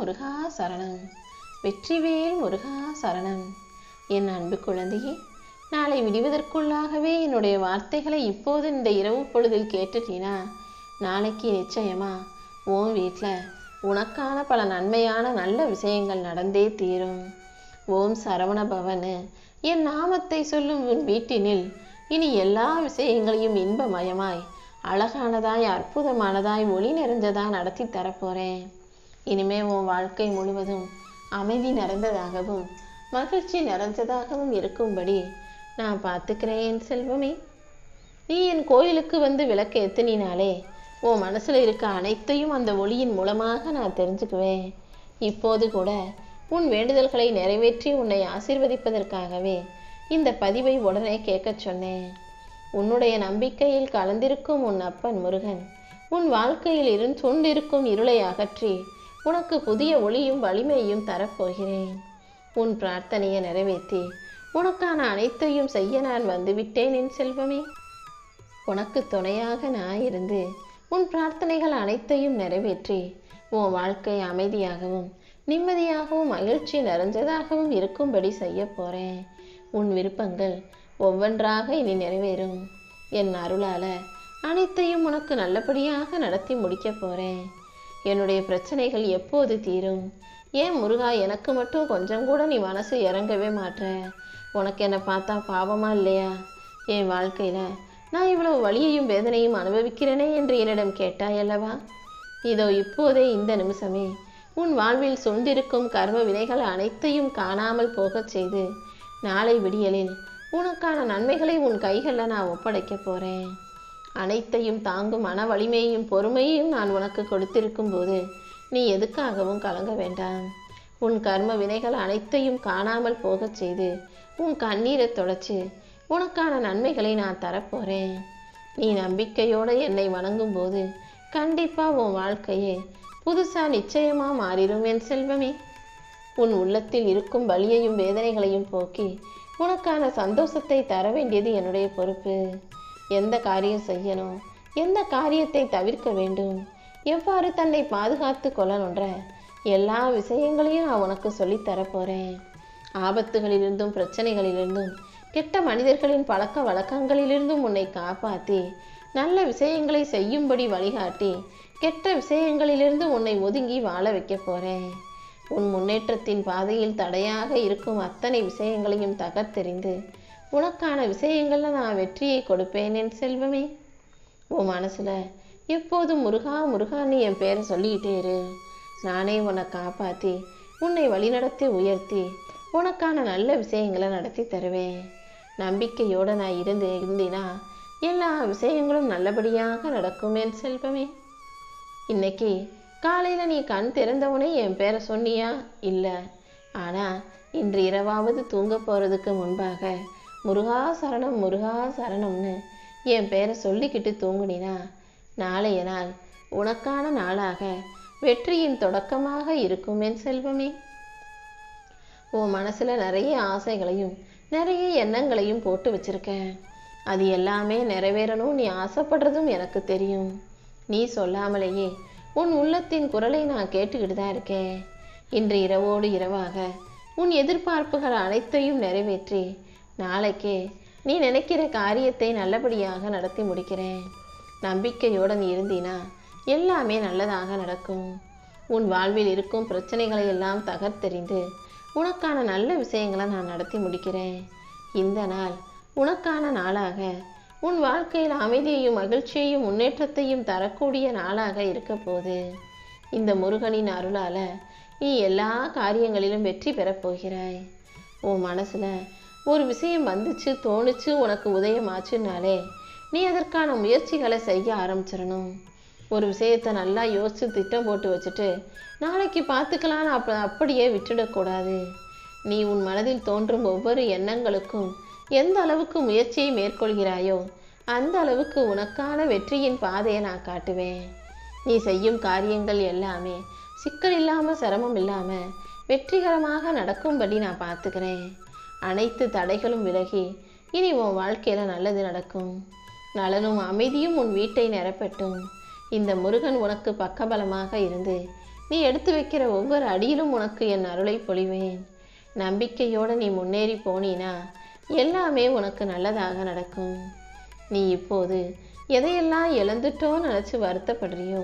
முருகா சரணம். வெற்றிவேல் முருகா சரணம். என் அன்பு குழந்தையே நாளை விடுவதற்குள்ளாகவே என்னுடைய வார்த்தைகளை இப்போது இந்த இரவு பொழுதில் கேட்டுட்டீனா? நாளைக்கு நிச்சயமா உன் வீட்டில் உனக்கான பல நன்மையான நல்ல விஷயங்கள் நடந்தே தீரும். ஓம் சரவண பவனு என் நாமத்தை சொல்லும் உன் வீட்டினில் இனி எல்லா விஷயங்களையும் இன்பமயமாய் அழகானதாய் அற்புதமானதாய் ஒளி நிறைஞ்சதா நடத்தி தரப்போகிறேன் இனிமே உன் வாழ்க்கை முழுவதும் அமைதி நிறைந்ததாகவும் மகிழ்ச்சி நிறைஞ்சதாகவும் இருக்கும்படி நான் பார்த்துக்கிறேன் என் செல்வமே. நீ என் கோயிலுக்கு வந்து விளக்கு ஏத்தினாலே உன் மனசில் இருக்க அனைத்தையும் அந்த ஒளியின் மூலமாக நான் தெரிஞ்சுக்குவேன். இப்போது கூட உன் வேண்டுதல்களை நிறைவேற்றி உன்னை ஆசிர்வதிப்பதற்காகவே இந்த பதிவை உடனே கேட்கச் சொன்னேன். உன்னுடைய நம்பிக்கையில் கலந்திருக்கும் உன் அப்பன் முருகன் உன் வாழ்க்கையில் இருந்து கொண்டிருக்கும் இருளை அகற்றி உனக்கு புதிய ஒளியும் வலிமையும் தரப்போகிறேன் உன் பிரார்த்தனையை நிறைவேற்றி. உனக்கான அனைத்தையும் செய்ய நான் வந்துவிட்டேன் என் செல்வமே. உனக்கு துணையாக நான் இருந்து உன் பிரார்த்தனைகள் அனைத்தையும் நிறைவேற்றி. உன் வாழ்க்கை அமைதியாகவும் நிம்மதியாகவும் மகிழ்ச்சி நிறைஞ்சதாகவும் இருக்கும்படி செய்ய போறேன். உன் விருப்பங்கள் ஒவ்வொன்றாக இனி நிறைவேறும். என் அருளால அனைத்தையும் உனக்கு நல்லபடியாக நடத்தி முடிக்க போறேன். என்னுடைய பிரச்சனைகள் எப்போது தீரும்? ஏன் முருகா எனக்கு மட்டும் கொஞ்சம் கூட நீ மனசு இறங்கவே மாட்ற? உனக்கு என்னை பார்த்தா பாவமா இல்லையா? என் வாழ்க்கையில் நான் இவ்வளவு வலியையும் வேதனையும் அனுபவிக்கிறேனே என்று என்னிடம் கேட்டாய் அல்லவா? இதோ இப்போதே இந்த நிமிஷமே உன் வாழ்வில் சொந்திருக்கும் கர்ம வினைகள் அனைத்தையும் காணாமல் போகச் செய்து நாளை விடியலில் உனக்கான நன்மைகளை உன் கைகளில் நான் ஒப்படைக்க போகிறேன் அனைத்தையும் தாங்கும் மன வலிமையையும் பொறுமையையும் நான் உனக்கு கொடுத்திருக்கும் போது நீ எதுக்காகவும் கலங்க வேண்டாம். உன் கர்ம வினைகள் அனைத்தையும் காணாமல் போகச் செய்து உன் கண்ணீரை தொடச்சு உனக்கான நன்மைகளை நான் தரப்போறேன். நீ நம்பிக்கையோடு என்னை வணங்கும் போது கண்டிப்பாக உன் வாழ்க்கையே புதுசா நிச்சயமா மாறிடும் என் செல்வமே. உன் உள்ளத்தில் இருக்கும் வலியையும் வேதனைகளையும் போக்கி உனக்கான சந்தோஷத்தை தர வேண்டியது என்னுடைய பொறுப்பு. எந்த காரியம் செய்யணும்? எந்த காரியத்தை தவிர்க்க வேண்டும்? எவ்வாறு தன்னை பாதுகாத்து கொள்ளணுன்ற எல்லா விஷயங்களையும் நான் உனக்கு சொல்லித்தரப்போகிறேன் ஆபத்துகளிலிருந்தும் பிரச்சனைகளிலிருந்தும் கெட்ட மனிதர்களின் பழக்க வழக்கங்களிலிருந்தும் உன்னை காப்பாற்றி நல்ல விஷயங்களை செய்யும்படி வழிகாட்டி கெட்ட விஷயங்களிலிருந்து உன்னை ஒதுங்கி வாழ வைக்க போகிறேன் உன் முன்னேற்றத்தின் பாதையில் தடையாக இருக்கும் அத்தனை விஷயங்களையும் தகர்த்தெறிந்து உனக்கான விஷயங்களில் நான் வெற்றியை கொடுப்பேன் என் செல்வமே. உன் மனசில் எப்போதும் முருகா முருகான்னு என் பேரை சொல்லிக்கிட்டே இரு. நானே உன்னை காப்பாற்றி உன்னை வழிநடத்தி உயர்த்தி உனக்கான நல்ல விஷயங்களை நடத்தி தருவேன். நம்பிக்கையோடு நான் இருந்து இருந்தினா எல்லா விஷயங்களும் நல்லபடியாக நடக்கும் என் செல்வமே. இன்னைக்கு காலையில் நீ கண் திறந்தவனே என் பேரை சொன்னியா? இல்லை. ஆனால் இன்று இரவாவது தூங்க போகிறதுக்கு முன்பாக முருகா சரணம் முருகா சரணம்னு என் பேரை சொல்லிக்கிட்டு தூங்குனினா? நாளைய நாள் உனக்கான நாளாக வெற்றியின் தொடக்கமாக இருக்கும் என் செல்வமே. உன் மனசுல நிறைய ஆசைகளையும் நிறைய எண்ணங்களையும் போட்டு வச்சிருக்க அது எல்லாமே நிறைவேறணும் நீ ஆசைப்படுறதும் எனக்கு தெரியும். நீ சொல்லாமலேயே உன் உள்ளத்தின் குரலை நான் கேட்டுக்கிட்டு தான் இருக்கேன். இன்று இரவோடு இரவாக உன் எதிர்பார்ப்புகள் அனைத்தையும் நிறைவேற்றி நாளைக்கே நீ நினைக்கிற காரியத்தை நல்லபடியாக நடத்தி முடிக்கிறேன். நம்பிக்கையோடு நீ இருந்தினா எல்லாமே நல்லதாக நடக்கும். உன் வாழ்வில் இருக்கும் பிரச்சனைகளை எல்லாம் தகர்த்தெறிந்து உனக்கான நல்ல விஷயங்களை நான் நடத்தி முடிக்கிறேன். இந்த நாள் உனக்கான நாளாக உன் வாழ்க்கையில் அமைதியையும் மகிழ்ச்சியையும் முன்னேற்றத்தையும் தரக்கூடிய நாளாக இருக்க போது இந்த முருகனின் அருளால் நீ எல்லா காரியங்களிலும் வெற்றி பெறப்போகிறாய் உன் மனசில் ஒரு விஷயம் வந்துச்சு தோணுச்சு உனக்கு உதயமாச்சுன்னாலே நீ அதற்கான முயற்சிகளை செய்ய ஆரம்பிச்சிடணும். ஒரு விஷயத்தை நல்லா யோசிச்சு திட்டம் போட்டு வச்சுட்டு நாளைக்கு பார்த்துக்கலான்னு அப்ப அப்படியே விட்டுடக்கூடாது நீ உன் மனதில் தோன்றும் ஒவ்வொரு எண்ணங்களுக்கும் எந்த அளவுக்கு முயற்சியை மேற்கொள்கிறாயோ அந்த அளவுக்கு உனக்கான வெற்றியின் பாதையை நான் காட்டுவேன். நீ செய்யும் காரியங்கள் எல்லாமே சிக்கல் இல்லாமல் சிரமம் இல்லாமல் வெற்றிகரமாக நடக்கும்படி நான் பார்த்துக்கிறேன். அனைத்து தடைகளும் விலகி இனி உன் வாழ்க்கையில் நல்லது நடக்கும். நலனும் அமைதியும் உன் வீட்டை நிரப்பட்டும். இந்த முருகன் உனக்கு பக்கபலமாக இருந்து நீ எடுத்து வைக்கிற ஒவ்வொரு அடியிலும் உனக்கு என் அருளை பொழிவேன். நம்பிக்கையோடு நீ முன்னேறி போனீனா எல்லாமே உனக்கு நல்லதாக நடக்கும். நீ இப்போது எதையெல்லாம் இழந்துட்டோன்னு நினச்சி வருத்தப்படுறியோ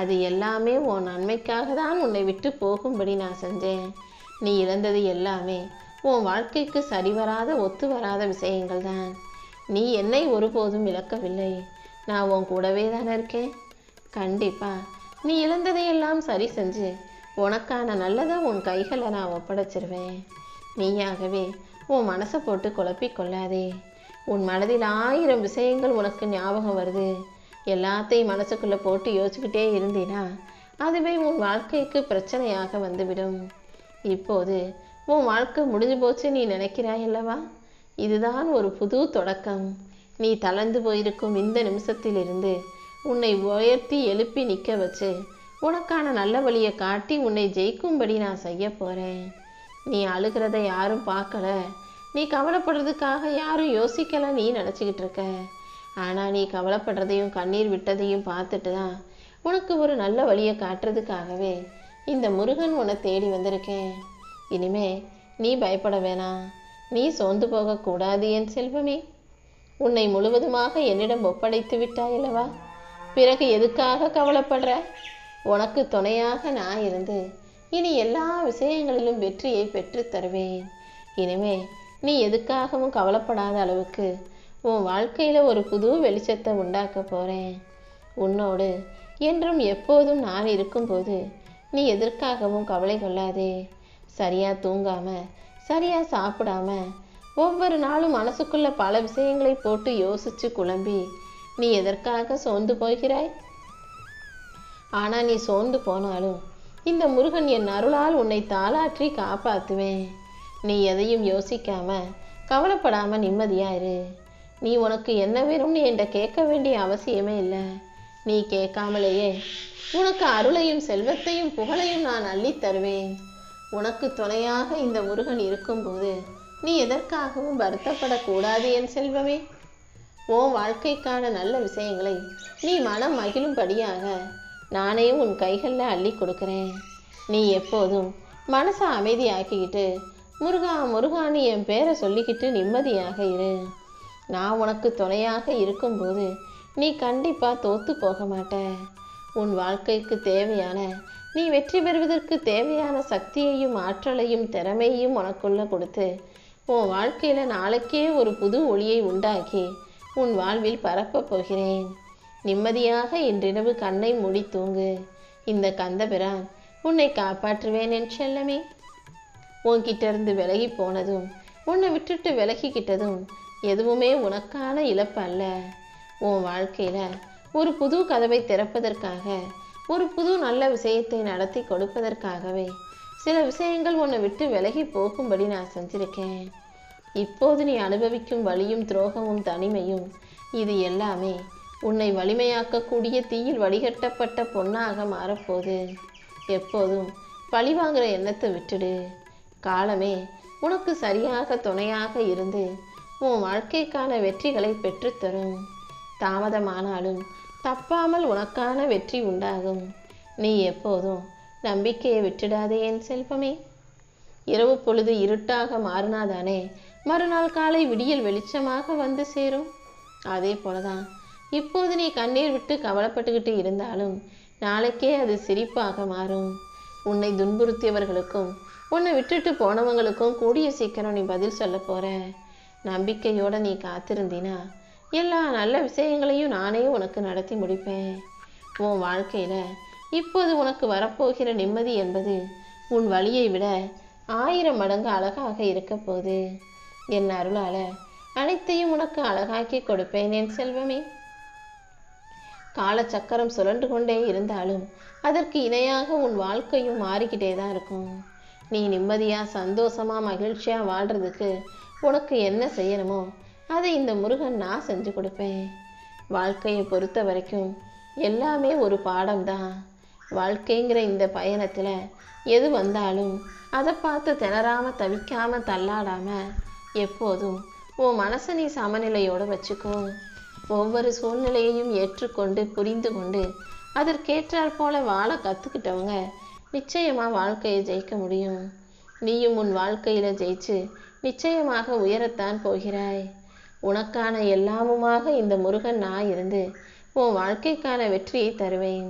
அது எல்லாமே உன் நன்மைக்காக தான் உன்னை விட்டு போகும்படி நான் செஞ்சேன். நீ இழந்தது எல்லாமே உன் வாழ்க்கைக்கு சரிவராத ஒத்து வராத விஷயங்கள் தான். நீ என்னை ஒருபோதும் இழக்கவில்லை. நான் உன் கூடவே தானே இருக்கேன். கண்டிப்பா நீ இழந்ததையெல்லாம் சரி செஞ்சு உனக்கான நல்லதை உன் கைகளை நான் ஒப்படைச்சிருவேன். நீயாகவே உன் மனசை போட்டு குழப்பிக் கொள்ளாதே. உன் மனதில் ஆயிரம் விஷயங்கள் உனக்கு ஞாபகம் வருது. எல்லாத்தையும் மனசுக்குள்ளே போட்டு யோசிச்சுக்கிட்டே இருந்தீனா அதுவே உன் வாழ்க்கைக்கு பிரச்சனையாக வந்துவிடும். இப்போது உன் வாழ்க்கை முடிஞ்சு போச்சு நீ நினைக்கிறாய் அல்லவா? இதுதான் ஒரு புது தொடக்கம். நீ தளர்ந்து போயிருக்கும் இந்த நிமிஷத்திலிருந்து உன்னை உயர்த்தி எழுப்பி நிற்க வச்சு உனக்கான நல்ல வழியை காட்டி உன்னை ஜெயிக்கும்படி நான் செய்ய போகிறேன் நீ அழுகிறத யாரும் பார்க்கல. நீ கவலைப்படுறதுக்காக யாரும் யோசிக்கல நீ நினச்சிக்கிட்டு இருக்க. ஆனால் நீ கவலைப்படுறதையும் கண்ணீர் விட்டதையும் பார்த்துட்டு தான் உனக்கு ஒரு நல்ல வழியை காட்டுறதுக்காகவே இந்த முருகன் உன்னை தேடி வந்திருக்கேன். இனிமே நீ பயப்பட வேணாம் நீ சோர்ந்து போகக்கூடாது என் செல்வமே. உன்னை முழுவதுமாக என்னிடம் ஒப்படைத்து விட்டாயல்லவா? பிறகு எதுக்காக கவலைப்படுற? உனக்கு துணையாக நான் இருந்து இனி எல்லா விஷயங்களிலும் வெற்றியை பெற்று தருவேன். இனிமே நீ எதுக்காகவும் கவலைப்படாத அளவுக்கு உன் வாழ்க்கையில ஒரு புது வெளிச்சத்தை உண்டாக்க போறேன். உன்னோடு என்றும் எப்போதும் நான் இருக்கும்போது நீ எதற்காகவும் கவலை கொள்ளாதே. சரியாக தூங்காமல் சரியாக சாப்பிடாம ஒவ்வொரு நாளும் மனசுக்குள்ள பல விஷயங்களை போட்டு யோசிச்சு குழம்பி நீ எதற்காக சோர்ந்து போகிறாய்? ஆனால் நீ சோர்ந்து போனாலும் இந்த முருகன் என் அருளால் உன்னை தாளாற்றி காப்பாற்றுவேன் நீ எதையும் யோசிக்காம கவலைப்படாம நிம்மதியா இரு. நீ உனக்கு என்ன வேணும்னு என்கிட்ட கேட்க வேண்டிய அவசியமே இல்லை. நீ கேட்காமலேயே உனக்கு அருளையும் செல்வத்தையும் புகழையும் நான் அள்ளித் தருவேன். உனக்கு துணையாக இந்த முருகன் இருக்கும்போது நீ எதற்காகவும் வருத்தப்படக்கூடாது என் செல்வமே. உன் வாழ்க்கைக்கான நல்ல விஷயங்களை நீ மனம் மகிழும்படியாக நானே உன் கைகளில் அள்ளி கொடுக்குறேன். நீ எப்போதும் மனசை அமைதியாக்கிக்கிட்டு முருகா முருகான்னு என் பேரை சொல்லிக்கிட்டு நிம்மதியாக இரு. நான் உனக்கு துணையாக இருக்கும்போது நீ கண்டிப்பாக தோத்து போக மாட்ட. உன் வாழ்க்கைக்கு தேவையான நீ வெற்றி பெறுவதற்கு தேவையான சக்தியையும் ஆற்றலையும் திறமையையும் உனக்குள்ள கொடுத்து உன் வாழ்க்கையில நாளைக்கே ஒரு புது ஒளியை உண்டாக்கி உன் வாழ்வில் பரப்பப் போகிறேன். நிம்மதியாக இன்றிரவு கண்ணை மூடி தூங்கு. இந்த கந்தபிரான் உன்னை காப்பாற்றுவேன் என் செல்லமே. உன்கிட்ட இருந்து விலகி போனதும் உன்னை விட்டுட்டு விலகிக்கிட்டதும் எதுவுமே உனக்கான இழப்பு அல்ல. உன் வாழ்க்கையில ஒரு புது கதவை திறப்பதற்காக ஒரு புது நல்ல விஷயத்தை நடத்தி கொடுப்பதற்காகவே சில விஷயங்கள் உன்னை விட்டு விலகி போகும்படி நான் செஞ்சிருக்கேன். இப்போது நீ அனுபவிக்கும் வலியும் துரோகமும் தனிமையும் இது எல்லாமே உன்னை வலிமையாக்கக்கூடிய தீயில் வடிகட்டப்பட்ட பொன்னாக மாறப்போகுது. எப்போதும் பழி வாங்குற எண்ணத்தை விட்டுடு. காலமே உனக்கு சரியாக துணையாக இருந்து உன் வாழ்க்கைக்கான வெற்றிகளை பெற்றுத்தரும். தாமதமானாலும் தப்பாமல் உனக்கான வெற்றி உண்டாகும். நீ எப்போதும் நம்பிக்கையை விட்டுடாதே என் செல்வமே. இரவு பொழுது இருட்டாக மாறினாதானே மறுநாள் காலை விடியல் வெளிச்சமாக வந்து சேரும். அதே போலதான் இப்போது நீ கண்ணீர் விட்டு கவலைப்பட்டுக்கிட்டு இருந்தாலும் நாளைக்கே அது சிரிப்பாக மாறும். உன்னை துன்புறுத்தியவர்களுக்கும் உன்னை விட்டுட்டு போனவங்களுக்கும் கூடிய சீக்கிரம் நீ பதில் சொல்ல போற. நம்பிக்கையோட நீ காத்திருந்தினா எல்லா நல்ல விஷயங்களையும் நானே உனக்கு நடத்தி முடிப்பேன். உன் வாழ்க்கையில இப்போது உனக்கு வரப்போகிற நிம்மதி என்பது உன் வழியை விட ஆயிரம் மடங்கு அழகாக இருக்க போகுது. என் அருளால அனைத்தையும் உனக்கு அழகாக்கி கொடுப்பேன் என் செல்வமே. காலச்சக்கரம் சுழன்று கொண்டே இருந்தாலும் அதற்கு இணையாக உன் வாழ்க்கையும் மாறிக்கிட்டே தான் இருக்கும். நீ நிம்மதியா சந்தோஷமா மகிழ்ச்சியா வாழ்றதுக்கு உனக்கு என்ன செய்யணுமோ அதை இந்த முருகன் நான் செஞ்சு கொடுப்பேன். வாழ்க்கையை பொறுத்த வரைக்கும் எல்லாமே ஒரு பாடம்தான். வாழ்க்கைங்கிற இந்த பயணத்தில் எது வந்தாலும் அதை பார்த்து திணறாமல் தவிக்காமல் தள்ளாடாமல் எப்போதும் உன் மனசை நீ சமநிலையோடு வச்சுக்கோ. ஒவ்வொரு சூழ்நிலையையும் ஏற்றுக்கொண்டு புரிந்து கொண்டு அதற்கேற்றாற் போல வாழ கற்றுக்கிட்டவங்க நிச்சயமாக வாழ்க்கையை ஜெயிக்க முடியும். நீயும் உன் வாழ்க்கையில் ஜெயிச்சு நிச்சயமாக உயரத்தான் போகிறாய். உனக்கான எல்லாமுமாக இந்த முருகன் நான் இருந்து உன் வாழ்க்கைக்கான வெற்றியை தருவேன்.